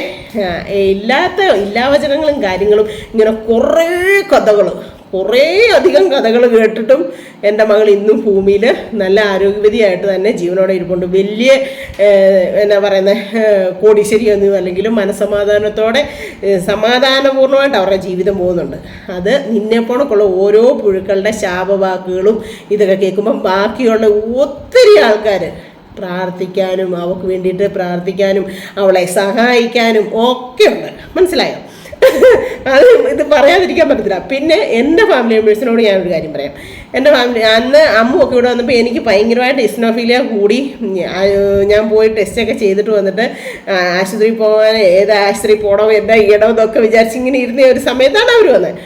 ഇല്ലാത്ത എല്ലാ വചനങ്ങളും കാര്യങ്ങളും ഇങ്ങനെ കുറേ കഥകൾ കുറേ അധികം കഥകൾ കേട്ടിട്ടും എന്റെ മകൾ ഇന്നും ഭൂമിയിൽ നല്ല ആരോഗ്യവതിയായിട്ട് തന്നെ ജീവനോടെ ഇരിപ്പുണ്ട്. വലിയ എന്നാ പറയുന്നത് കോടീശ്വരിയൊന്നും അല്ലെങ്കിലും മനസ്സമാധാനത്തോടെ ഏഹ്, സമാധാനപൂർണമായിട്ട് അവരുടെ ജീവിതം പോകുന്നുണ്ട്. അത് നിന്നെപ്പോണക്കുള്ള ഓരോ പുഴുക്കളുടെ ശാപവാക്കുകളും ഇതൊക്കെ കേൾക്കുമ്പം ബാക്കിയുള്ള ഒത്തിരി ആൾക്കാർ പ്രാർത്ഥിക്കാനും അവൾക്ക് വേണ്ടിയിട്ട് പ്രാർത്ഥിക്കാനും അവളെ സഹായിക്കാനും ഒക്കെ ഉണ്ട്. മനസ്സിലായോ? അത് ഇത് പറയാതിരിക്കാൻ പറ്റത്തില്ല. പിന്നെ എന്റെ ഫാമിലി മെമ്പേഴ്സിനോട് ഞാനൊരു കാര്യം പറയാം. എന്റെ ഫാമിലി അന്ന് അമ്മ ഒക്കെ ഇവിടെ വന്നപ്പോൾ എനിക്ക് ഭയങ്കരമായിട്ട് ഇസ്നോഫീലിയ കൂടി. ഞാൻ പോയി ടെസ്റ്റൊക്കെ ചെയ്തിട്ട് വന്നിട്ട് ആശുപത്രിയിൽ പോകാൻ ഏത് ആശുപത്രി പോകണോ എന്താ ചെയ്യണോ എന്നൊക്കെ വിചാരിച്ച് ഇങ്ങനെ ഇരുന്ന ഒരു സമയത്താണ് അവർ വന്നത്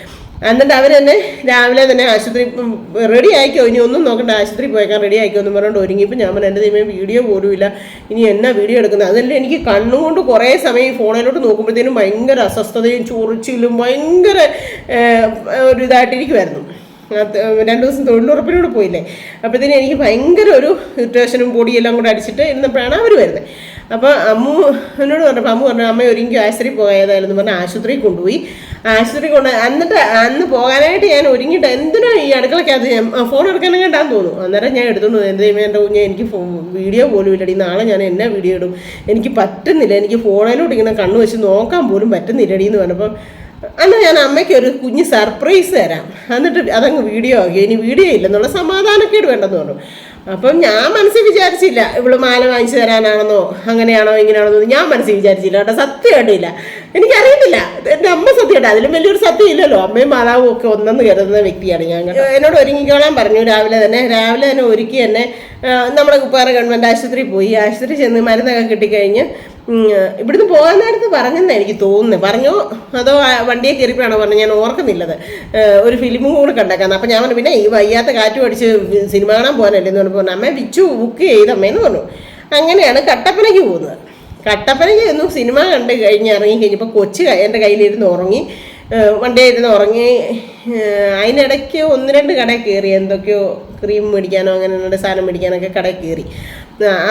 എന്നിട്ട് അവർ തന്നെ രാവിലെ തന്നെ ആശുപത്രി റെഡി ആയിക്കോ? ഇനി ഒന്നും നോക്കണ്ട ആശുപത്രി പോയേക്കാൻ റെഡി ആയിക്കോ എന്ന് പറഞ്ഞുകൊണ്ട് ഒരുങ്ങിയപ്പോൾ ഞാൻ പറഞ്ഞു എന്റെ ദൈവം വീഡിയോ പോലുമില്ല. ഇനി എന്നാ വീഡിയോ എടുക്കുന്നത്? അതല്ല എനിക്ക് കണ്ണുകൊണ്ട് കുറേ സമയം ഈ ഫോണിലോട്ട് നോക്കുമ്പോഴത്തേനും ഭയങ്കര അസ്വസ്ഥതയും ചൊറിച്ചിലും ഭയങ്കര ഒരു ഇതായിട്ടിരിക്കുമായിരുന്നു രണ്ട് ദിവസം തൊഴിലുറപ്പിനോട് പോയില്ലേ? അപ്പോഴത്തേനും എനിക്ക് ഭയങ്കര ഒരു ഇറിറ്റേഷനും പൊടിയെല്ലാം കൂടെ അടിച്ചിട്ട് ഇരുന്നപ്പോഴാണ് അവർ വരുന്നത് അപ്പോൾ അമ്മു എന്നോട് പറഞ്ഞപ്പോൾ അമ്മു പറഞ്ഞു അമ്മ ഒരുങ്ങി ആശുപത്രി പോയതായിരുന്നു. പറഞ്ഞാൽ ആശുപത്രിയിൽ കൊണ്ടുപോയി. ആശുപത്രി കൊണ്ട് എന്നിട്ട് അന്ന് പോകാനായിട്ട് ഞാൻ ഒരുങ്ങിയിട്ട് എന്തിനാ ഈ അടുക്കളക്കകത്ത് ഞാൻ ഫോൺ എടുക്കാനും കണ്ടാന്ന് തോന്നുന്നു. അന്നേരം ഞാൻ എടുത്തോണ്ട് എന്ത് ചെയ്യുമ്പോൾ എന്റെ കുഞ്ഞ് എനിക്ക് വീഡിയോ പോലും ഇല്ലടി നാളെ ഞാൻ എന്നാ വീഡിയോ ഇടും? എനിക്ക് പറ്റുന്നില്ല എനിക്ക് ഫോണിലോട്ട് ഇങ്ങനെ കണ്ണു വെച്ച് നോക്കാൻ പോലും പറ്റുന്നില്ലടി എന്ന് പറഞ്ഞപ്പം അന്ന് ഞാൻ അമ്മയ്ക്ക് ഒരു കുഞ്ഞ് സർപ്രൈസ് തരാം. എന്നിട്ട് അതങ്ങ് വീഡിയോ ആക്കി. ഇനി വീഡിയോ ഇല്ലെന്നുള്ള സമാധാനക്കേട് വേണ്ടെന്ന് പറഞ്ഞു. അപ്പം ഞാൻ മനസ്സിൽ വിചാരിച്ചില്ല ഇവൾ മാല വാങ്ങിച്ചു തരാനാണെന്നോ അങ്ങനെയാണോ ഇങ്ങനെയാണോ ഞാൻ മനസ്സിൽ വിചാരിച്ചില്ല കേട്ടോ സത്യമായിട്ടില്ല. എനിക്കറിയത്തില്ല. എന്റെ അമ്മ സത്യമായിട്ട് അതിലും വലിയൊരു സത്യം ഇല്ലല്ലോ അമ്മയും മാതാവും ഒക്കെ ഒന്നെന്ന് കരുതുന്ന വ്യക്തിയാണ് ഞാൻ. എന്നോട് ഒരുങ്ങിക്കോളാൻ പറഞ്ഞു രാവിലെ തന്നെ രാവിലെ തന്നെ ഒരുക്കി എന്നെ നമ്മുടെ കുപ്പാറ ഗവൺമെന്റ് ആശുപത്രിയിൽ പോയി. ആശുപത്രി ചെന്ന് മരുന്നൊക്കെ കിട്ടിക്കഴിഞ്ഞ് ഇവിടുന്ന് പോകാൻ നേരത്ത് പറഞ്ഞെന്ന് എനിക്ക് തോന്നുന്നു. പറഞ്ഞു? അതോ വണ്ടിയെ കയറിയപ്പോഴാണോ പറഞ്ഞു ഞാൻ ഓർക്കുന്നില്ലത്. ഒരു ഫിലിമും കൂടെ കണ്ടേക്കാന്ന്. അപ്പം ഞാൻ പറഞ്ഞു പിന്നെ ഈ വയ്യാത്ത കാറ്റ് പഠിച്ച് സിനിമ കാണാൻ പോകാനല്ലേ? എന്ന് പറഞ്ഞു അമ്മ വിച്ചു ബുക്ക് ചെയ്തമ്മേന്ന് പറഞ്ഞു. അങ്ങനെയാണ് കട്ടപ്പനയ്ക്ക് പോകുന്നത്. കട്ടപ്പനയ്ക്ക് ഒന്ന് സിനിമ കണ്ട് കഴിഞ്ഞ് ഇറങ്ങി കഴിഞ്ഞപ്പോൾ കൊച്ചു എന്റെ കയ്യിലിരുന്ന് ഉറങ്ങി. വണ്ടിയിരുന്ന് ഉറങ്ങി. അതിനിടയ്ക്ക് ഒന്ന് രണ്ട് കടയിൽ കയറി എന്തൊക്കെയോ ക്രീം മേടിക്കാനോ അങ്ങനെ എന്നുള്ള സാധനം മേടിക്കാനൊക്കെ കടയിൽ കയറി.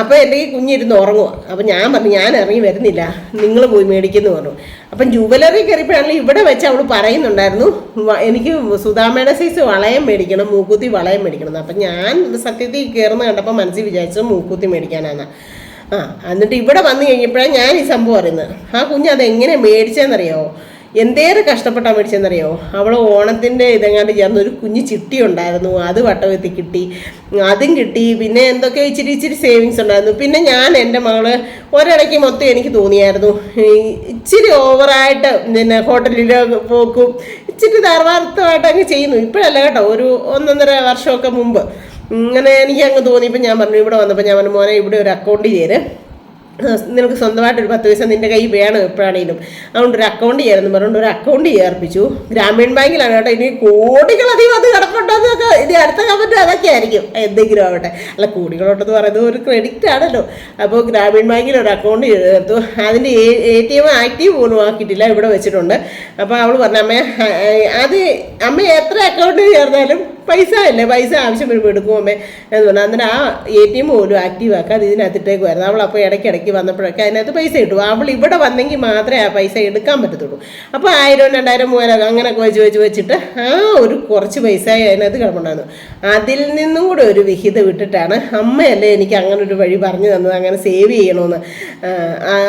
അപ്പോൾ എന്റെ ഈ കുഞ്ഞിരുന്ന് ഉറങ്ങുക അപ്പം ഞാൻ പറഞ്ഞു ഞാൻ ഇറങ്ങി വരുന്നില്ല. നിങ്ങൾ പോയി മേടിക്കുന്നു പറഞ്ഞു. അപ്പം ജുവലറി കയറിയപ്പോഴാണെങ്കിൽ ഇവിടെ വെച്ച് അവൾ പറയുന്നുണ്ടായിരുന്നു എനിക്ക് സുധാമയുടെ സൈസ് വളയം മേടിക്കണം മൂക്കുത്തി വളയം മേടിക്കണം. അപ്പം ഞാൻ സത്യത്തിൽ കയറുന്ന കണ്ടപ്പോൾ മനസ്സിൽ വിചാരിച്ചത് മൂക്കുത്തി മേടിക്കാനാണ് ആ എന്നിട്ട് ഇവിടെ വന്നു കഴിഞ്ഞപ്പോഴാണ് ഞാൻ ഈ സംഭവം അറിയുന്നത്. ആ കുഞ്ഞ് അത് എങ്ങനെ മേടിച്ചതെന്നറിയോ എന്തേറെ കഷ്ടപ്പെട്ടാണ് മേടിച്ചെന്നറിയോ അവൾ ഓണത്തിന്റെ ഇതെങ്ങാണ്ട് ചേർന്ന് ഒരു കുഞ്ഞു ചിട്ടി ഉണ്ടായിരുന്നു. അത് വട്ടവെത്തി കിട്ടി. അതും കിട്ടി. പിന്നെ എന്തൊക്കെ ഇച്ചിരി ഇച്ചിരി സേവിങ്സ് ഉണ്ടായിരുന്നു. പിന്നെ ഞാൻ എന്റെ മകൾ ഒരിടയ്ക്ക് മൊത്തം എനിക്ക് തോന്നിയായിരുന്നു. ഇച്ചിരി ഓവറായിട്ട് പിന്നെ ഹോട്ടലിൽ പോക്കും. ഇച്ചിരി ധാർവാർത്ഥമായിട്ട് അങ്ങ് ചെയ്യുന്നു. ഇപ്പോഴല്ല കേട്ടോ. ഒരു ഒന്നൊന്നര വർഷമൊക്കെ മുമ്പ്. ഇങ്ങനെ എനിക്ക് അങ്ങ് തോന്നിയപ്പോൾ ഞാൻ പറഞ്ഞു ഇവിടെ വന്നപ്പോൾ ഞാൻ പറഞ്ഞു മോനെ ഇവിടെ ഒരു അക്കൗണ്ട് ചേര്. നിനക്ക് സ്വന്തമായിട്ട് ഒരു പത്ത് പൈസ നിന്റെ കയ്യിൽ വേണം എപ്പോഴാണെങ്കിലും അതുകൊണ്ട് ഒരു അക്കൗണ്ട് ചെയ്യാമെന്ന് പറഞ്ഞുകൊണ്ട് ഒരു അക്കൗണ്ട് ചേർപ്പിച്ചു ഗ്രാമീൺ ബാങ്കിലാണ് കേട്ടോ. ഇനി കോടികളധികം അത് കിടപ്പുണ്ടെന്നൊക്കെ ഇനി അടുത്ത കമന്റ് അതൊക്കെ ആയിരിക്കും. എന്തെങ്കിലും ആവട്ടെ. അല്ല കോടികളോട്ടെന്ന് പറയുന്നത് ഒരു ക്രെഡിറ്റ് ആണല്ലോ. അപ്പോൾ ഗ്രാമീൺ ബാങ്കിൽ ഒരു അക്കൗണ്ട് ചേർത്തു. അതിന്റെ എ ടി എം ആക്റ്റീവ് പോലും ആക്കിയിട്ടില്ല. ഇവിടെ വെച്ചിട്ടുണ്ട്. അപ്പോൾ അവൾ പറഞ്ഞു അമ്മ അത് അമ്മ എത്ര അക്കൗണ്ട് ചേർന്നാലും പൈസ അല്ലേ? പൈസ ആവശ്യം വരുമ്പോൾ എടുക്കും അമ്മേ എന്ന് പറഞ്ഞു അന്നേരം ആ എ ടി എം പോലും ആക്റ്റീവ് ആക്കാതെ ഇതിനകത്തിട്ടേക്കുമായിരുന്നു അവൾ അപ്പോൾ ഇടയ്ക്കിടയ്ക്ക് വന്നപ്പോഴൊക്കെ അതിനകത്ത് പൈസ കിട്ടും. അവൾ ഇവിടെ വന്നെങ്കിൽ മാത്രമേ ആ പൈസ എടുക്കാൻ പറ്റത്തുള്ളൂ. അപ്പോൾ ആയിരം രണ്ടായിരം മൂവായിരം അങ്ങനെയൊക്കെ വെച്ച് വെച്ച് വെച്ചിട്ട് ആ ഒരു കുറച്ച് പൈസ അതിനകത്ത് കിടപ്പുണ്ടായിരുന്നു. അതിൽ നിന്നും കൂടെ ഒരു വിഹിതം ഇട്ടിട്ടാണ് അമ്മയല്ലേ എനിക്ക് അങ്ങനെ ഒരു വഴി പറഞ്ഞു തന്നത് അങ്ങനെ സേവ് ചെയ്യണമെന്ന്.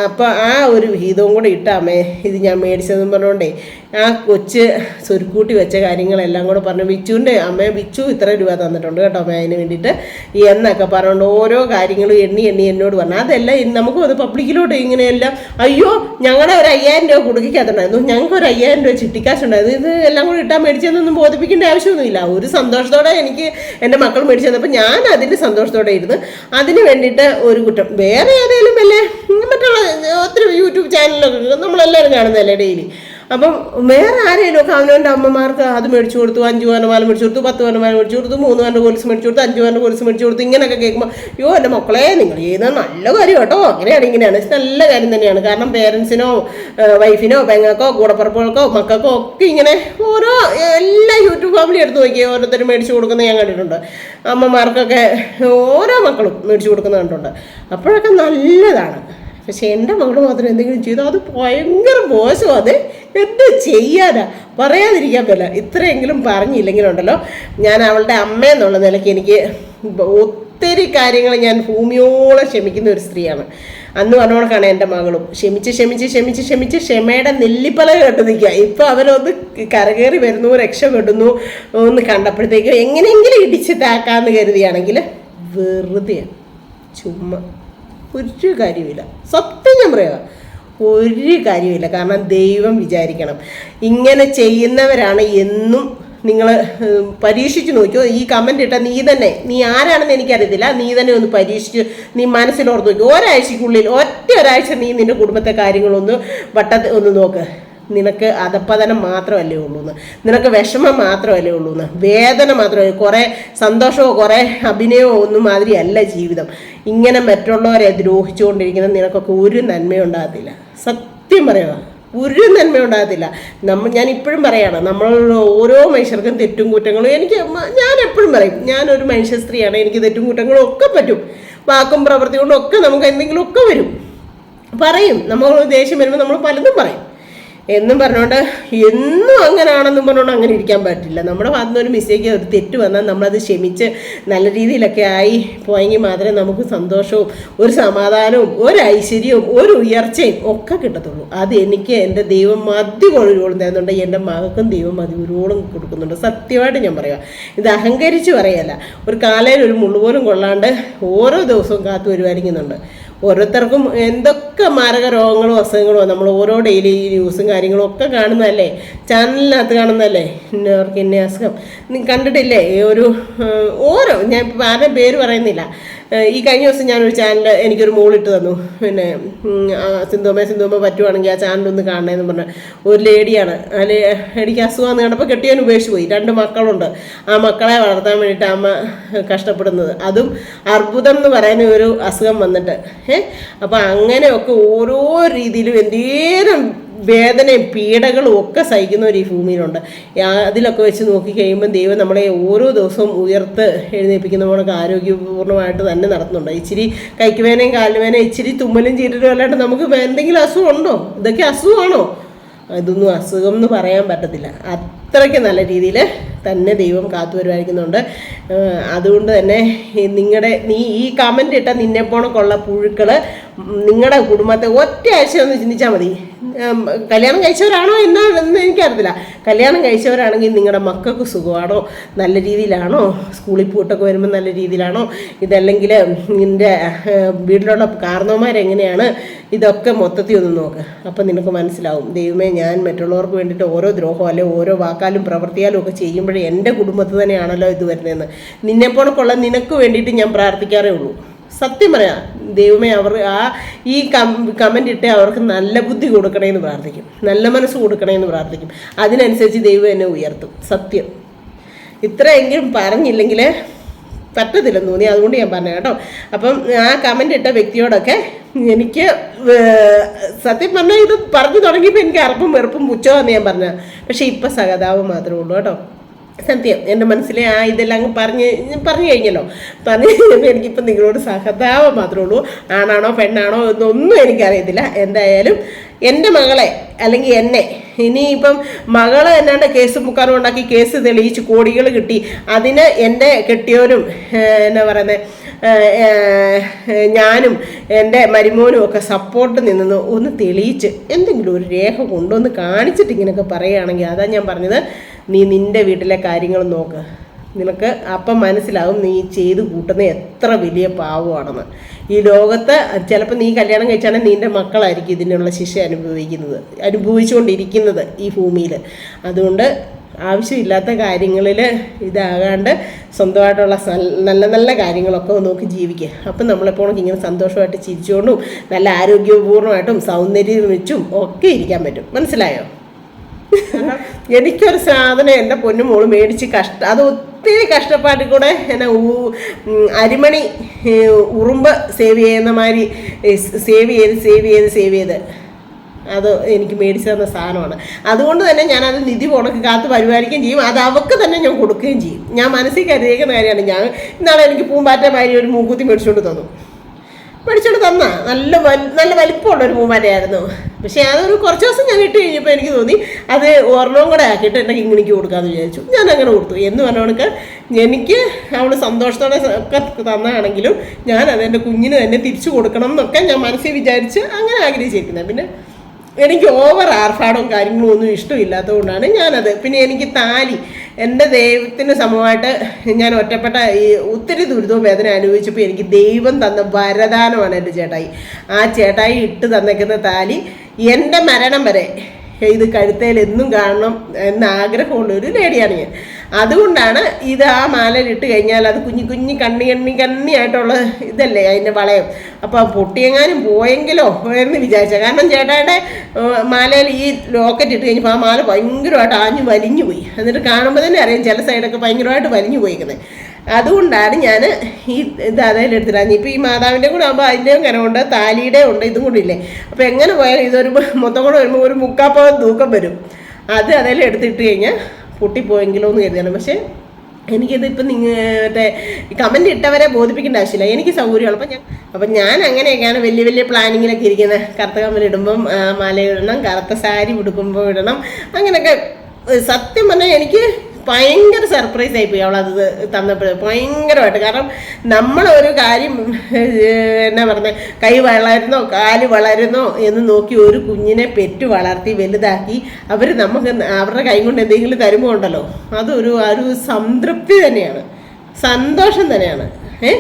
അപ്പോൾ ആ ഒരു വിഹിതവും കൂടെ ഇട്ടാമേ ഇത് ഞാൻ മേടിച്ചതെന്ന് പറഞ്ഞുകൊണ്ടേ ആ കൊച്ച് സ്വരുക്കൂട്ടി വെച്ച കാര്യങ്ങളെല്ലാം കൂടെ പറഞ്ഞു. ബിച്ചുവിന്റെ അമ്മ ബിച്ചു ഇത്ര രൂപ തന്നിട്ടുണ്ട് കേട്ടോ അമ്മ അതിന് വേണ്ടിയിട്ട്. എന്നൊക്കെ പറഞ്ഞുകൊണ്ട് ഓരോ കാര്യങ്ങളും എണ്ണി എണ്ണി എന്നോട് പറഞ്ഞു. അതെല്ലാം നമുക്കും അത് പബ്ലിക്കിലോട്ട് ഇങ്ങനെയെല്ലാം. അയ്യോ ഞങ്ങളുടെ ഒരു അയ്യായിരം രൂപ കുടുക്കിക്കകത്തുണ്ടായിരുന്നു ഞങ്ങൾക്ക് ഒരു അയ്യായിരം രൂപ ചിട്ടിക്കാശുണ്ടായിരുന്നു ഇത് എല്ലാം കൂടി ഇട്ടാൽ മേടിച്ചതെന്നൊന്നും ബോധിപ്പിക്കേണ്ട ആവശ്യമൊന്നുമില്ല. ഒരു സന്തോഷത്തോടെ എനിക്ക് എന്റെ മക്കൾ മേടിച്ചു തന്നപ്പോൾ ഞാൻ അതിന്റെ സന്തോഷത്തോടെ ഇരുന്ന് അതിന് വേണ്ടിയിട്ട് ഒരു കുറ്റം. വേറെ ഏതെങ്കിലും വല്ലേ മറ്റുള്ള ഒത്തിരി യൂട്യൂബ് ചാനലൊക്കെ നമ്മളെല്ലാവരും കാണുന്നതല്ലേ ഡെയിലി? അപ്പം വേറെ ആരെയൊക്കെ അവനവന്റെ അമ്മമാർക്ക് അത് മേടിച്ചു കൊടുത്തു അഞ്ച് പവന്റെ മാല മേടിച്ചു കൊടുത്തു പത്ത് പവന്റെ മാല മേടിച്ചു കൊടുത്തു മൂന്ന് പവന്റെ പോലീസ് മേടിച്ചു കൊടുത്തു അഞ്ച് പവന്റെ പോലീസ് മേടിച്ചു കൊടുത്തു ഇങ്ങനെയൊക്കെ കേൾക്കുമ്പോൾ അയ്യോ എന്റെ മക്കളെ നിങ്ങൾ ചെയ്യുന്നത് നല്ല കാര്യം കേട്ടോ അങ്ങനെയാണ് ഇങ്ങനെയാണ്. നല്ല കാര്യം തന്നെയാണ്. കാരണം പേരൻസിനോ വൈഫിനോ പെങ്ങൾക്കോ കൂടപ്പുറപ്പുകൾക്കോ മക്കൾക്കോ ഒക്കെ ഇങ്ങനെ ഓരോ എല്ലാ യൂട്യൂബ് ഫാമിലി എടുത്ത് നോക്കി ഓരോരുത്തരും മേടിച്ചു കൊടുക്കുന്നത് ഞാൻ കണ്ടിട്ടുണ്ട്. അമ്മമാർക്കൊക്കെ ഓരോ മക്കളും മേടിച്ചു കൊടുക്കുന്നത് കണ്ടിട്ടുണ്ട്. അപ്പോഴൊക്കെ നല്ലതാണ്. പക്ഷെ എന്റെ മകൾ മാത്രം എന്തെങ്കിലും ചെയ്തു അത് ഭയങ്കര മോശം അത്. എന്ത് ചെയ്യാനാ? പറയാതിരിക്കാൻ പറ്റില്ല. ഇത്രയെങ്കിലും പറഞ്ഞില്ലെങ്കിലുണ്ടല്ലോ. ഞാൻ അവളുടെ അമ്മ എന്നുള്ള നിലയ്ക്ക് എനിക്ക് ഒത്തിരി കാര്യങ്ങൾ ഞാൻ ഭൂമിയോളം ക്ഷമിക്കുന്ന ഒരു സ്ത്രീയാണ്. അന്ന് പറഞ്ഞോണക്കാണ് എന്റെ മകളും. ക്ഷമിച്ച് ക്ഷമിച്ച് ക്ഷമിച്ച് ക്ഷമിച്ച് ക്ഷമയുടെ നെല്ലിപ്പല കേട്ട് നിൽക്കുക. ഇപ്പം അവരൊന്ന് കരകയറി വരുന്നു രക്ഷപ്പെടുന്നു ഒന്ന് കണ്ടപ്പോഴത്തേക്കും എങ്ങനെയെങ്കിലും ഇടിച്ച് താക്കാന്ന് കരുതിയാണെങ്കിൽ വെറുതെയാണ് ചുമ്മാ. ഒരു കാര്യമില്ല സത്യം ഞാൻ പറയാം. ഒരു കാര്യമില്ല കാരണം ദൈവം വിചാരിക്കണം. ഇങ്ങനെ ചെയ്യുന്നവരാണ് എന്നും നിങ്ങൾ പരീക്ഷിച്ച് നോക്കിയോ ഈ കമന്റ് ഇട്ട നീ തന്നെ. നീ ആരാണെന്ന് എനിക്കറിയത്തില്ല. നീ തന്നെ ഒന്ന് പരീക്ഷിച്ച് നീ മനസ്സിലോർത്ത് നോക്കി. ഒരാഴ്ചക്കുള്ളിൽ ഒറ്റ ഒരാഴ്ച നീ നിന്റെ കുടുംബത്തെ കാര്യങ്ങളൊന്ന് വട്ടത്ത് ഒന്ന് നോക്ക്. നിനക്ക് അധപ്പതനം മാത്രമല്ലേ ഉള്ളൂ എന്ന് നിനക്ക് വിഷമം മാത്രമല്ലേ ഉള്ളൂ എന്ന് വേദന മാത്രമേ കുറേ സന്തോഷമോ കുറേ അഭിനയമോ ഒന്നും മാതിരി അല്ല ജീവിതം. ഇങ്ങനെ മറ്റുള്ളവരെ ദ്രോഹിച്ചുകൊണ്ടിരിക്കുന്ന നിനക്കൊക്കെ ഒരു നന്മയും ഉണ്ടാകത്തില്ല സത്യം പറയുക ഒരു നന്മ ഉണ്ടാകത്തില്ല നമ്മൾ ഞാൻ ഇപ്പോഴും പറയാണ് നമ്മൾ ഓരോ മനുഷ്യർക്കും തെറ്റും കുറ്റങ്ങളും എനിക്ക് ഞാൻ എപ്പോഴും പറയും ഞാനൊരു മനുഷ്യ സ്ത്രീയാണ് എനിക്ക് തെറ്റും കുറ്റങ്ങളും ഒക്കെ പറ്റും. വാക്കും പ്രവൃത്തി ഒക്കെ നമുക്ക് എന്തെങ്കിലും ഒക്കെ വരും. പറയും നമ്മൾ ദേഷ്യം വരുമ്പോൾ നമ്മൾ പലതും പറയും. എന്നും പറഞ്ഞുകൊണ്ട് എന്നും അങ്ങനെയാണെന്നും പറഞ്ഞുകൊണ്ട് അങ്ങനെ ഇരിക്കാൻ പറ്റില്ല. നമ്മുടെ ഭാഗത്തുനിന്ന് ഒരു മിസ്റ്റേക്ക് ഒരു തെറ്റ് വന്നാൽ നമ്മളത് ക്ഷമിച്ച് നല്ല രീതിയിലൊക്കെ ആയി പോയെങ്കിൽ മാത്രമേ നമുക്ക് സന്തോഷവും ഒരു സമാധാനവും ഒരു ഐശ്വര്യവും ഒരു ഉയർച്ചയും ഒക്കെ കിട്ടത്തുള്ളൂ. അത് എനിക്ക് എന്റെ ദൈവം മതി മതികൊഴുകോളും തരുന്നുണ്ട്. എന്റെ മകൾക്കും ദൈവം മതി ഒരുവോളം കൊടുക്കുന്നുണ്ട്. സത്യമായിട്ട് ഞാൻ പറയുക ഇത് അഹങ്കരിച്ച് പറയല്ല. ഒരു കാലയിൽ ഒരു മുള്ളുപോലും കൊള്ളാണ്ട് ഓരോ ദിവസവും കാത്തു വരുമായിരിക്കുന്നുണ്ട് ഓരോരുത്തർക്കും എന്തൊക്കെ മാരക രോഗങ്ങളും അസുഖങ്ങളും നമ്മൾ ഓരോ ഡെയിലി ന്യൂസും കാര്യങ്ങളും ഒക്കെ കാണുന്നതല്ലേ? ചാനലിനകത്ത് കാണുന്നതല്ലേ? ഇന്നവർക്ക് ഇന്ന അസുഖം. നീ കണ്ടിട്ടില്ലേ? ഒരു ഓരോ ഞാൻ ആരുടെ പേര് പറയുന്നില്ല. ഈ കഴിഞ്ഞ ദിവസം ഞാനൊരു ചാനൽ എനിക്കൊരു മോളിട്ട് തന്നു. പിന്നെ സിന്ധുമ സിന്ധുമ്മ പറ്റുവാണെങ്കിൽ ആ ചാനലൊന്ന് കാണണമെന്ന് പറഞ്ഞ ഒരു ലേഡിയാണ്. അതിൽ എനിക്ക് അസുഖം കണ്ടപ്പോൾ കെട്ടിയാൻ ഉപേക്ഷിച്ച് പോയി. രണ്ട് മക്കളുണ്ട്. ആ മക്കളെ വളർത്താൻ വേണ്ടിയിട്ട് അമ്മ കഷ്ടപ്പെടുന്നത്. അതും അർബുദം എന്ന് പറയുന്ന ഒരു അസുഖം വന്നിട്ട്. അപ്പം അങ്ങനെയൊക്കെ ഓരോ രീതിയിലും എന്തേരം വേദനയും പീഡകളും ഒക്കെ സഹിക്കുന്നവർ ഈ ഭൂമിയിലുണ്ട്. അതിലൊക്കെ വെച്ച് നോക്കി കഴിയുമ്പോൾ ദൈവം നമ്മളെ ഓരോ ദിവസവും ഉയർത്ത് എഴുന്നേൽപ്പിക്കുന്ന പോലൊക്കെ ആരോഗ്യപൂർണമായിട്ട് തന്നെ നടത്തുന്നുണ്ട്. ഇച്ചിരി കൈക്കുവേനയും കാലുവേനയും ഇച്ചിരി തുമ്മലും ചീരലും അല്ലാണ്ട് നമുക്ക് എന്തെങ്കിലും അസുഖം ഉണ്ടോ? ഇതൊക്കെ അസുഖമാണോ? ഇതൊന്നും അസുഖം എന്ന് പറയാൻ പറ്റത്തില്ല. അത്രയ്ക്ക് നല്ല രീതിയിൽ തന്നെ ദൈവം കാത്തു വരുമായിരിക്കുന്നുണ്ട്. അതുകൊണ്ട് തന്നെ നിങ്ങളുടെ നീ ഈ കമന്റ് ഇട്ട നിന്നെ പോണക്കുള്ള പുഴുക്കൾ നിങ്ങളുടെ കുടുംബത്തെ ഒറ്റ ആഴ്ച ഒന്ന് ചിന്തിച്ചാൽ മതി. കല്യാണം കഴിച്ചവരാണോ എന്നാണെന്ന് എനിക്കറിയത്തില്ല. കല്യാണം കഴിച്ചവരാണെങ്കിൽ നിങ്ങളുടെ മക്കൾക്ക് സുഖമാണോ? നല്ല രീതിയിലാണോ? സ്കൂളിൽ പോയിട്ടൊക്കെ വരുമ്പോൾ നല്ല രീതിയിലാണോ? ഇതല്ലെങ്കിൽ നിന്റെ വീട്ടിലുള്ള കാരണവന്മാരെങ്ങനെയാണ് ഇതൊക്കെ മൊത്തത്തിൽ ഒന്ന് നോക്ക്. അപ്പം നിനക്ക് മനസ്സിലാവും. ദൈവമേ ഞാൻ മറ്റുള്ളവർക്ക് വേണ്ടിയിട്ട് ഓരോ ദ്രോഹം അല്ലെ ഓരോ വാക്കാലും പ്രവർത്തിയാലും ഒക്കെ ചെയ്യുമ്പോഴേ എന്റെ കുടുംബത്തിൽ തന്നെയാണല്ലോ ഇത് വരുന്നതെന്ന്. നിന്നെപ്പോണക്കുള്ള നിനക്ക് വേണ്ടിയിട്ട് ഞാൻ പ്രാർത്ഥിക്കാറേ ഉള്ളൂ. സത്യം പറയാം ദൈവമേ അവർ ആ ഈ കമന്റ് ഇട്ടേ അവർക്ക് നല്ല ബുദ്ധി കൊടുക്കണേ എന്ന് പ്രാർത്ഥിക്കും. നല്ല മനസ്സ് കൊടുക്കണേ എന്ന് പ്രാർത്ഥിക്കും. അതിനനുസരിച്ച് ദൈവം എന്നെ ഉയർത്തും. സത്യം. ഇത്രയെങ്കിലും പറഞ്ഞില്ലെങ്കിൽ പറ്റത്തില്ലെന്ന് തോന്നി. അതുകൊണ്ട് ഞാൻ പറഞ്ഞു കേട്ടോ. അപ്പം ആ കമന്റ് ഇട്ട വ്യക്തിയോടൊക്കെ എനിക്ക് സത്യം പറഞ്ഞാൽ ഇത് പറഞ്ഞു തുടങ്ങിയപ്പോൾ എനിക്ക് അറപ്പും വെറുപ്പും പുച്ഛമാന്ന് ഞാൻ പറഞ്ഞ പക്ഷേ ഇപ്പം സഹതാവ് മാത്രമേ ഉള്ളൂ കേട്ടോ. സത്യം. എന്റെ മനസ്സിലെ ആ ഇതെല്ലാം പറഞ്ഞ് പറഞ്ഞു കഴിഞ്ഞല്ലോ. പറഞ്ഞു കഴിഞ്ഞപ്പോൾ എനിക്കിപ്പോൾ നിങ്ങളോട് സഹതാപം മാത്രമേ ഉള്ളൂ. ആണാണോ പെണ്ണാണോ എന്നൊന്നും എനിക്കറിയത്തില്ല. എന്തായാലും എന്റെ മകളെ അല്ലെങ്കിൽ എന്നെ ഇനിയിപ്പം മകൾ എന്നാണ്ട് കേസ് മുക്കാറും ഉണ്ടാക്കി കേസ് തെളിയിച്ച് കോടികൾ കിട്ടി. അതിന് എന്റെ കെട്ടിയവരും എന്നാ പറയുന്നത് ഞാനും എന്റെ മരുമോനും ഒക്കെ സപ്പോർട്ട് നിന്ന് ഒന്ന് തെളിയിച്ച് എന്തെങ്കിലും ഒരു രേഖ കൊണ്ടുവന്ന് കാണിച്ചിട്ട് ഇങ്ങനെയൊക്കെ പറയുകയാണെങ്കിൽ അതാ ഞാൻ പറഞ്ഞത്. നീ നിന്റെ വീട്ടിലെ കാര്യങ്ങൾ നോക്ക്. നിനക്ക് അപ്പം മനസ്സിലാവും നീ ചെയ്ത് കൂട്ടുന്ന എത്ര വലിയ പാവമാണെന്ന്. ഈ ലോകത്ത് ചിലപ്പോൾ നീ കല്യാണം കഴിച്ചാണെങ്കിൽ നിന്റെ മക്കളായിരിക്കും ഇതിനുള്ള ശിക്ഷ അനുഭവിക്കുന്നത് അനുഭവിച്ചുകൊണ്ടിരിക്കുന്നത് ഈ ഭൂമിയിൽ അതുകൊണ്ട് ആവശ്യമില്ലാത്ത കാര്യങ്ങളിൽ ഇതാകാണ്ട് സ്വന്തമായിട്ടുള്ള നല്ല നല്ല കാര്യങ്ങളൊക്കെ നോക്കി ജീവിക്കുക അപ്പം നമ്മളെപ്പോഴും ഇങ്ങനെ സന്തോഷമായിട്ട് ചിരിച്ചുകൊണ്ടും നല്ല ആരോഗ്യപൂർണമായിട്ടും സൗന്ദര്യം വെച്ചും ഒക്കെ ഇരിക്കാൻ പറ്റും. മനസ്സിലായോ? എനിക്കൊരു സാധനം എന്റെ പൊന്നു മോൾ മേടിച്ച് കഷ്ട അത് ഒത്തിരി കഷ്ടപ്പാട്ടിൽ കൂടെ എന്നാ അരിമണി ഉറുമ്പ് സേവ് ചെയ്യുന്ന മാതിരി സേവ് ചെയ്ത് സേവ് ചെയ്ത് സേവ് ചെയ്ത്. അത് എനിക്ക് മേടിച്ചു തന്ന സാധനമാണ്. അതുകൊണ്ട് തന്നെ ഞാനത് നിധി മുടക്കി കാത്ത് പരിപാലിക്കുകയും ചെയ്യും. അത് അവൾക്ക് തന്നെ ഞാൻ കൊടുക്കുകയും ചെയ്യും. ഞാൻ മനസ്സിൽ കരുതിയേക്കുന്ന കാര്യമാണ്. ഞാൻ ഇന്നാളെ എനിക്ക് പൂമ്പാറ്റ മാതിരി ഒരു മൂക്കുത്തി മേടിച്ചുകൊണ്ട് തന്നു. മേടിച്ചോണ്ട് തന്ന. നല്ല നല്ല വലിപ്പമുള്ള ഒരു പൂമാലയായിരുന്നു പക്ഷേ അതൊരു കുറച്ച് ദിവസം ഞാൻ ഇട്ട് കഴിഞ്ഞപ്പോൾ എനിക്ക് തോന്നി അത് ഒരെണ്ണവും കൂടെ ആക്കിയിട്ട് എന്റെ കിങ്ങിണിക്ക് കൊടുക്കാമെന്ന് വിചാരിച്ചു. ഞാൻ അങ്ങനെ കൊടുത്തു. എന്ന് പറഞ്ഞ കണക്ക് എനിക്ക് അവൾ സന്തോഷത്തോടെ ഒക്കെ തന്നാണെങ്കിലും ഞാൻ എന്റെ കുഞ്ഞിന് തന്നെ തിരിച്ചു കൊടുക്കണം എന്നൊക്കെ ഞാൻ മനസ്സിൽ വിചാരിച്ച് അങ്ങനെ ആഗ്രഹിച്ചിരിക്കുന്നത് പിന്നെ എനിക്ക് ഓവർ ആർഭാടവും കാര്യങ്ങളും ഒന്നും ഇഷ്ടമില്ലാത്തതുകൊണ്ടാണ് ഞാനത്. പിന്നെ എനിക്ക് താലി. എന്റെ ദൈവത്തിന് സമമായിട്ട് ഞാൻ ഒറ്റപ്പെട്ട ഈ ഒത്തിരി ദുരിതവും വേദന അനുഭവിച്ചപ്പോൾ എനിക്ക് ദൈവം തന്ന വരദാനമാണ് എന്റെ ചേട്ടായി. ആ ചേട്ടായി ഇട്ട് തന്നേക്കുന്ന താലി എന്റെ മരണം വരെ ഇത് കഴുത്തേൽ എന്നും കാണണം എന്ന ആഗ്രഹമുള്ള ഒരു ലേഡിയാണ് ഞാൻ. അതുകൊണ്ടാണ് ഇത് ആ മാലയിൽ ഇട്ട് കഴിഞ്ഞാൽ അത് കുഞ്ഞു കുഞ്ഞു കണ്ണി കണ്ണി കണ്ണിയായിട്ടുള്ള ഇതല്ലേ അതിന്റെ വളയം. അപ്പോൾ പൊട്ടിയെങ്ങാനും പോയെങ്കിലോ എന്ന് വിചാരിച്ച. കാരണം ചേട്ടായുടെ മാലയിൽ ഈ ലോക്കറ്റ് ഇട്ട് കഴിഞ്ഞപ്പോൾ ആ മാല ഭയങ്കരമായിട്ട് ആഞ്ഞു വലിഞ്ഞു പോയി. എന്നിട്ട് കാണുമ്പോൾ തന്നെ അറിയാം ചില സൈഡൊക്കെ ഭയങ്കരമായിട്ട് വലിഞ്ഞു പോയിക്കുന്നത്. അതുകൊണ്ടാണ് ഞാൻ ഈ ഇത് അതായത് എടുത്തിട്ടാണ് ഇപ്പോൾ ഈ മാതാവിന്റെ കൂടെ ആകുമ്പോൾ അതിന്റെയും കനമുണ്ട് താലിയുടെ ഉണ്ട് ഇതും കൂടി ഇല്ലേ? അപ്പോൾ എങ്ങനെ പോയാലും ഇതൊരു മൊത്തം കൂടെ വരുമ്പോൾ ഒരു മുക്കാപ്പോ തൂക്കം വരും. അത് അതെല്ലാം എടുത്തിട്ട് കഴിഞ്ഞാൽ പൊട്ടിപ്പോയെങ്കിലോ എന്ന് കരുതിയാണ്. പക്ഷേ എനിക്കിത് ഇപ്പം നിങ്ങൾ മറ്റേ കമന്റ് ഇട്ടവരെ ബോധിപ്പിക്കേണ്ട ആവശ്യമില്ല. എനിക്ക് സൗകര്യമാണ്. അപ്പം ഞാൻ അപ്പം ഞാൻ അങ്ങനെയൊക്കെയാണ് വലിയ വലിയ പ്ലാനിങ്ങിലൊക്കെ ഇരിക്കുന്നത് കറുത്ത ആ, മാല ഇടണം കറുത്ത സാരി ഉടുക്കുമ്പോൾ ഇടണം. അങ്ങനെയൊക്കെ സത്യം പറഞ്ഞാൽ എനിക്ക് ഭയങ്കര സർപ്രൈസ് ആയിപ്പോയി അവളത് തന്നപ്പോൾ ഭയങ്കരമായിട്ട്. കാരണം നമ്മളൊരു കാര്യം ഏഹ്, എന്നാ പറഞ്ഞത് കൈ വളരുന്നോ കാൽ വളരുന്നോ എന്ന് നോക്കി ഒരു കുഞ്ഞിനെ പെറ്റു വളർത്തി വലുതാക്കി അവർ നമുക്ക് അവരുടെ കൈ കൊണ്ട് എന്തെങ്കിലും തരുമ്പോൾ ഉണ്ടല്ലോ? അതൊരു ഒരു സംതൃപ്തി തന്നെയാണ്. സന്തോഷം തന്നെയാണ്. ഏ?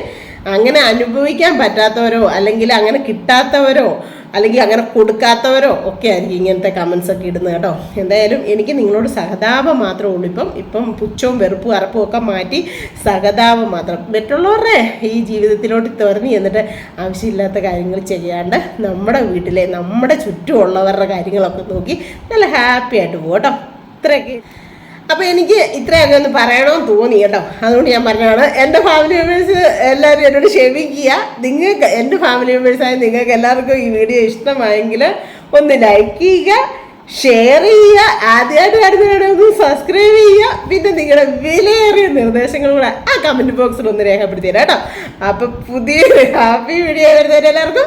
അങ്ങനെ അനുഭവിക്കാൻ പറ്റാത്തവരോ അല്ലെങ്കിൽ അങ്ങനെ കിട്ടാത്തവരോ അല്ലെങ്കിൽ അങ്ങനെ കൊടുക്കാത്തവരോ ഒക്കെ ആയിരിക്കും ഇങ്ങനത്തെ കമൻസ് ഒക്കെ ഇടുന്നത് കേട്ടോ. എന്തായാലും എനിക്ക് നിങ്ങളോട് സഹതാപം മാത്രമേ ഉള്ളൂ. ഇപ്പം ഇപ്പം പുച്ഛവും വെറുപ്പും അറപ്പും ഒക്കെ മാറ്റി സഹതാപം മാത്രം. മറ്റുള്ളവരുടെ ഈ ജീവിതത്തിലോട്ട് തുറന്നു ചെന്നിട്ട് ആവശ്യമില്ലാത്ത കാര്യങ്ങൾ ചെയ്യാണ്ട് നമ്മുടെ വീട്ടിലെ നമ്മുടെ ചുറ്റുമുള്ളവരുടെ കാര്യങ്ങളൊക്കെ നോക്കി നല്ല ഹാപ്പി ആയിട്ട് പോകും ഇത്രയൊക്കെ. അപ്പൊ എനിക്ക് ഇത്രയൊക്കെ ഒന്ന് പറയണമെന്ന് തോന്നി കേട്ടോ. അതുകൊണ്ട് ഞാൻ പറഞ്ഞതാണ് എന്റെ ഫാമിലി മെമ്പേഴ്സ് എല്ലാവരും എന്നോട് ക്ഷമിക്കുക. നിങ്ങൾക്ക് എന്റെ ഫാമിലി മെമ്പേഴ്സായ നിങ്ങൾക്ക് എല്ലാവർക്കും ഈ വീഡിയോ ഇഷ്ടമായെങ്കിൽ ഒന്ന് ലൈക്ക് ചെയ്യുക ഷെയർ ചെയ്യുക ആദ്യമായിട്ട് കാണുന്നവരുടെ ഒന്ന് സബ്സ്ക്രൈബ് ചെയ്യുക. പിന്നെ നിങ്ങളുടെ വിലയേറിയ നിർദ്ദേശങ്ങൾ കൂടെ ആ കമന്റ് ബോക്സിൽ ഒന്ന് രേഖപ്പെടുത്തി തരാം കേട്ടോ. അപ്പൊ പുതിയൊരു ഹാപ്പി വീഡിയോ വരുന്നവരെല്ലാവർക്കും